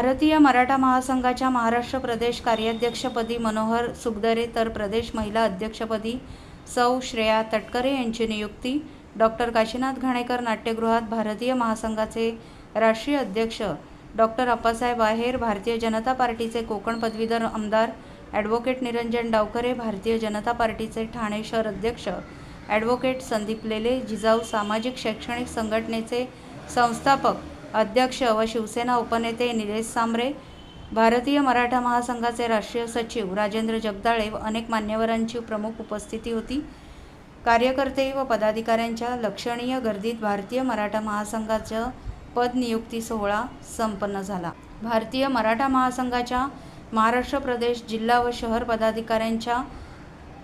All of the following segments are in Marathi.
भारतीय मराठा महासंघाच्या महाराष्ट्र प्रदेश कार्याध्यक्षपदी मनोहर सुगदरे तर प्रदेश महिला अध्यक्षपदी सौ श्रेया तटकरे यांची नियुक्ती. डॉक्टर काशीनाथ घाणेकर नाट्यगृहात भारतीय महासंघाचे राष्ट्रीय अध्यक्ष. डॉक्टर अप्पासाहेब आहेर भारतीय जनता पार्टीचे कोकण पदवीधर आमदार. ॲडव्होकेट निरंजन डावकरे भारतीय जनता पार्टीचे ठाणे शहर अध्यक्ष. ॲडव्होकेट संदीप लेले जिजाऊ सामाजिक शैक्षणिक संघटनेचे संस्थापक. अध्यक्ष व शिवसेना उपनेते निलेश सांबरे भारतीय मराठा महासंघाचे राष्ट्रीय सचिव राजेंद्र जगदाळे व अनेक मान्यवरांची प्रमुख उपस्थिती होती. कार्यकर्ते व पदाधिकाऱ्यांच्या लक्षणीय गर्दीत भारतीय मराठा महासंघाचा पदनियुक्ती सोहळा संपन्न झाला. भारतीय मराठा महासंघाच्या महाराष्ट्र प्रदेश जिल्हा व शहर पदाधिकाऱ्यांच्या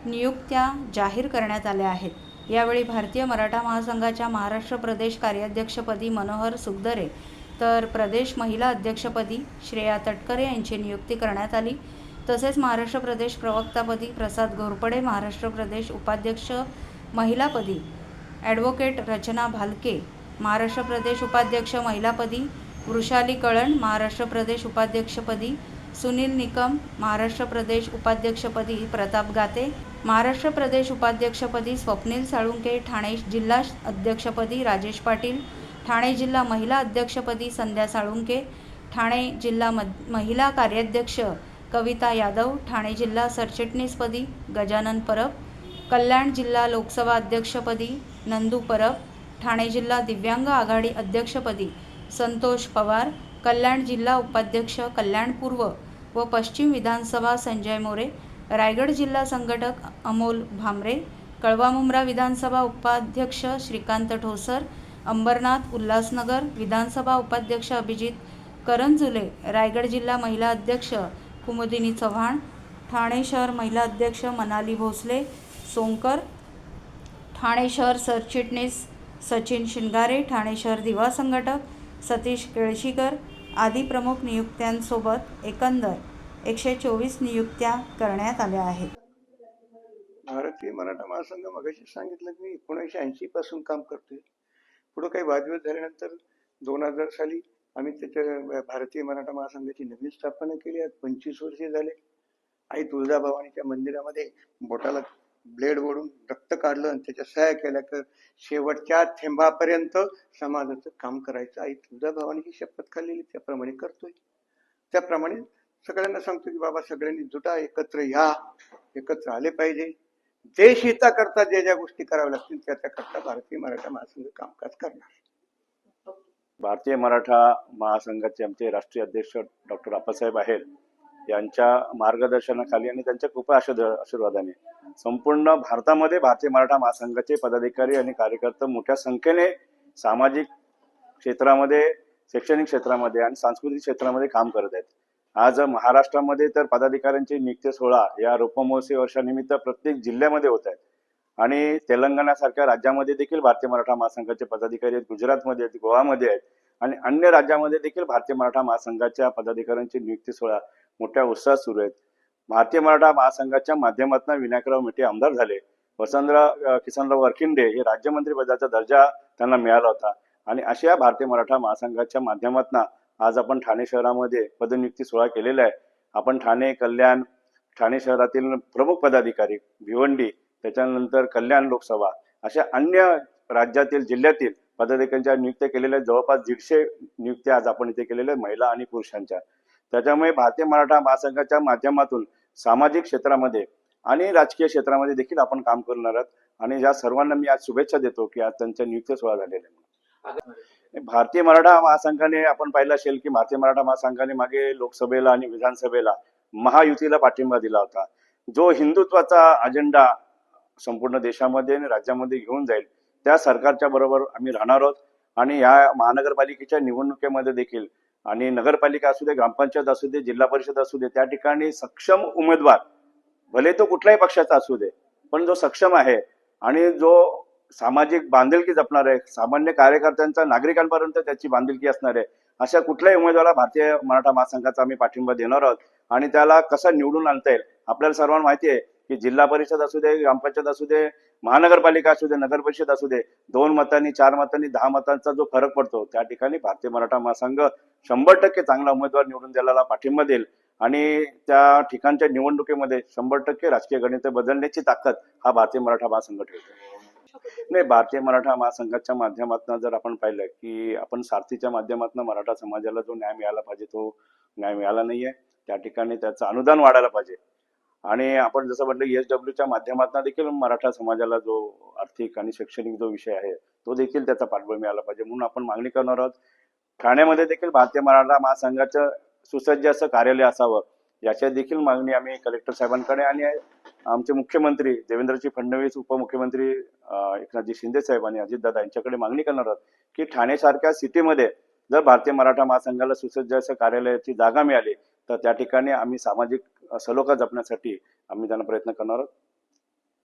नियुक्त्या जाहीर करण्यात आल्या आहेत. यावेळी भारतीय मराठा महासंघाच्या महाराष्ट्र प्रदेश कार्याध्यक्षपदी मनोहर सुगदरे तर प्रदेश महिला अध्यक्षपदी श्रेया तटकरे यांची नियुक्ती करण्यात आली. तसेच महाराष्ट्र प्रदेश प्रवक्तापदी प्रसाद घोरपडे महाराष्ट्र प्रदेश उपाध्यक्ष महिलापदी ॲडव्होकेट रचना भालके महाराष्ट्र प्रदेश उपाध्यक्ष महिलापदी वृषाली कळण महाराष्ट्र प्रदेश उपाध्यक्षपदी सुनील निकम महाराष्ट्र प्रदेश उपाध्यक्षपदी प्रताप गाते महाराष्ट्र प्रदेश उपाध्यक्षपदी स्वप्नील साळुंके ठाणे जिल्हा अध्यक्षपदी राजेश पाटील ठाणे जिल्हा महिला अध्यक्षपदी संध्या साळुंके ठाणे जिल्हा मद महिला कार्याध्यक्ष कविता यादव ठाणे जिल्हा सरचिटणीसपदी गजानन परब कल्याण जिल्हा लोकसभा अध्यक्षपदी नंदू परब ठाणे जिल्हा दिव्यांग आघाडी अध्यक्षपदी संतोष पवार कल्याण जिल्हा उपाध्यक्ष कल्याण पूर्व व पश्चिम विधानसभा संजय मोरे रायगड जिल्हा संघटक अमोल भामरे कळवा मुंब्रा विधानसभा उपाध्यक्ष श्रीकांत ठोसर अंबरनाथ उल्हासनगर विधानसभा उपाध्यक्ष अभिजित करंजुले रायगड जिल्हा महिला अध्यक्ष कुमुदिनी चव्हाण ठाणे शहर महिला अध्यक्ष मनाली भोसले सोंकर ठाणे शहर सरचिटणीस सचिन शिंगारे ठाणे शहर दिवा संघटक सतीश केळशीकर आदी प्रमुख नियुक्त्यांसोबत एकंदर एकशे चोवीस नियुक्त्या करण्यात आल्या आहेत. भारतीय मराठा महासंघ मगाशी सांगितलं की मी एकोणीसशे ऐंशी पासून काम करतोय. पुढं काही वादविवाद झाल्यानंतर दोन हजार साली आम्ही त्याच्या भारतीय मराठा महासंघाची नवीन स्थापना केली. आज पंचवीस वर्षे झाले. आई तुळजाभवानीच्या मंदिरामध्ये बोटाला ब्लेड ओढून रक्त काढलं आणि त्याच्या सहाय्य केल्या तर शेवटच्या थेंबापर्यंत समाजाचं काम करायचं आई तुळजाभवानीची शपथ खाल्लेली त्याप्रमाणे करतोय. त्याप्रमाणे सगळ्यांना सांगतो की बाबा सगळ्यांनी जुटा एकत्र या एकत्र आले पाहिजे. देश हिताकरता ज्या ज्या गोष्टी कराव्या लागतील त्या त्याकरता भारतीय मराठा महासंघ कामकाज करणार. भारतीय मराठा महासंघाचे आमचे राष्ट्रीय अध्यक्ष डॉक्टर आप्पासाहेब आहेत. यांच्या मार्गदर्शनाखाली आणि त्यांच्या कृपा आशीर्वादाने. संपूर्ण भारतामध्ये भारतीय मराठा महासंघाचे पदाधिकारी आणि कार्यकर्ते मोठ्या संख्येने सामाजिक क्षेत्रामध्ये शैक्षणिक क्षेत्रामध्ये आणि सांस्कृतिक क्षेत्रामध्ये काम करत आहेत. आज महाराष्ट्रामध्ये तर पदाधिकाऱ्यांची नियुक्ती सोहळा या रोपमहोत्सवी वर्षानिमित्त प्रत्येक जिल्ह्यामध्ये होत आहेत. आणि तेलंगणासारख्या राज्यामध्ये देखील भारतीय मराठा महासंघाचे पदाधिकारी आहेत. गुजरातमध्ये आहेत गोवामध्ये आहेत आणि अन्य राज्यामध्ये देखील भारतीय मराठा महासंघाच्या पदाधिकाऱ्यांची नियुक्ती सोहळा मोठ्या उत्साहात सुरू आहेत. भारतीय मराठा महासंघाच्या माध्यमातून विनायकराव मेटे आमदार झाले. वसंतराव किसनराव वरखिंडे हे राज्यमंत्री पदाचा दर्जा त्यांना मिळाला होता. आणि अशा भारतीय मराठा महासंघाच्या माध्यमातून आज आपण ठाणे शहरामध्ये पदनियुक्ती सोहळा केलेला आहे. आपण ठाणे कल्याण ठाणे शहरातील प्रमुख पदाधिकारी भिवंडी त्याच्यानंतर कल्याण लोकसभा अशा अन्य राज्यातील जिल्ह्यातील पदाधिकाऱ्यांच्या नियुक्त्या केलेल्या जवळपास दीडशे नियुक्त्या आज आपण इथे केलेल्या महिला आणि पुरुषांच्या. त्याच्यामुळे भारतीय मराठा महासंघाच्या माध्यमातून सामाजिक क्षेत्रामध्ये आणि राजकीय क्षेत्रामध्ये देखील आपण काम करणार आहोत. आणि या सर्वांना मी आज शुभेच्छा देतो की आज त्यांच्या नियुक्ती सोहळा झालेला आहे. भारतीय मराठा महासंघाने आपण पाहिलं असेल की भारतीय मराठा महासंघाने मागे लोकसभेला आणि विधानसभेला महायुतीला पाठिंबा दिला होता. जो हिंदुत्वाचा अजेंडा संपूर्ण देशामध्ये आणि राज्यामध्ये घेऊन जाईल त्या सरकारच्या बरोबर आम्ही राहणार आहोत. आणि या महानगरपालिकेच्या निवडणुकीमध्ये देखील आणि नगरपालिका असू दे ग्रामपंचायत असू दे जिल्हा परिषद असू दे त्या ठिकाणी सक्षम उमेदवार भले तो कुठल्याही पक्षाचा असू दे पण जो सक्षम आहे आणि जो सामाजिक बांधिलकी जपणार आहे सामान्य कार्यकर्त्यांचा नागरिकांपर्यंत त्याची बांधिलकी असणार आहे अशा कुठल्याही उमेदवाराला भारतीय मराठा महासंघाचा आम्ही पाठिंबा देणार आहोत आणि त्याला कसं निवडून आणता येईल आपल्याला सर्वांना माहिती आहे की जिल्हा परिषद असू दे ग्रामपंचायत असू दे महानगरपालिका असू दे नगर परिषद असू दे दोन मतांनी चार मतांनी दहा मतांचा जो फरक पडतो त्या ठिकाणी भारतीय मराठा महासंघ शंभर टक्के चांगला उमेदवार निवडून द्यायला पाठिंबा देईल आणि त्या ठिकाणच्या निवडणुकीमध्ये शंभर टक्के राजकीय गणित बदलण्याची ताकद हा भारतीय मराठा महासंघ ठेवतो. नाही भारतीय मराठा महासंघाच्या माध्यमातून जर आपण पाहिलं की आपण सारथीच्या माध्यमातून मराठा समाजाला जो न्याय मिळाला पाहिजे तो न्याय मिळाला नाहीये. त्या ठिकाणी त्याचं अनुदान वाढायला पाहिजे. आणि आपण जसं म्हटलं एस डब्ल्यूच्या माध्यमातून देखील मराठा समाजाला जो आर्थिक आणि शैक्षणिक जो विषय आहे तो देखील त्याचा पाठबळ मिळाला पाहिजे. म्हणून आपण मागणी करणार आहोत ठाण्यामध्ये देखील भारतीय मराठा महासंघाचं सुसज्ज असं कार्यालय असावं याच्या देखील मागणी आम्ही कलेक्टर साहेबांकडे आणि आमचे मुख्यमंत्री देवेंद्रजी फडणवीस उपमुख्यमंत्री एकनाथजी शिंदे साहेब आणि अजितदादा यांच्याकडे मागणी करणार आहोत की ठाण्यासारख्या सिटीमध्ये जर भारतीय मराठा महासंघाला सुसज्ज असं कार्यालयाची जागा मिळाली तर त्या ठिकाणी आम्ही सामाजिक सलोखा जपण्यासाठी आम्ही त्यांना प्रयत्न करणार आहोत.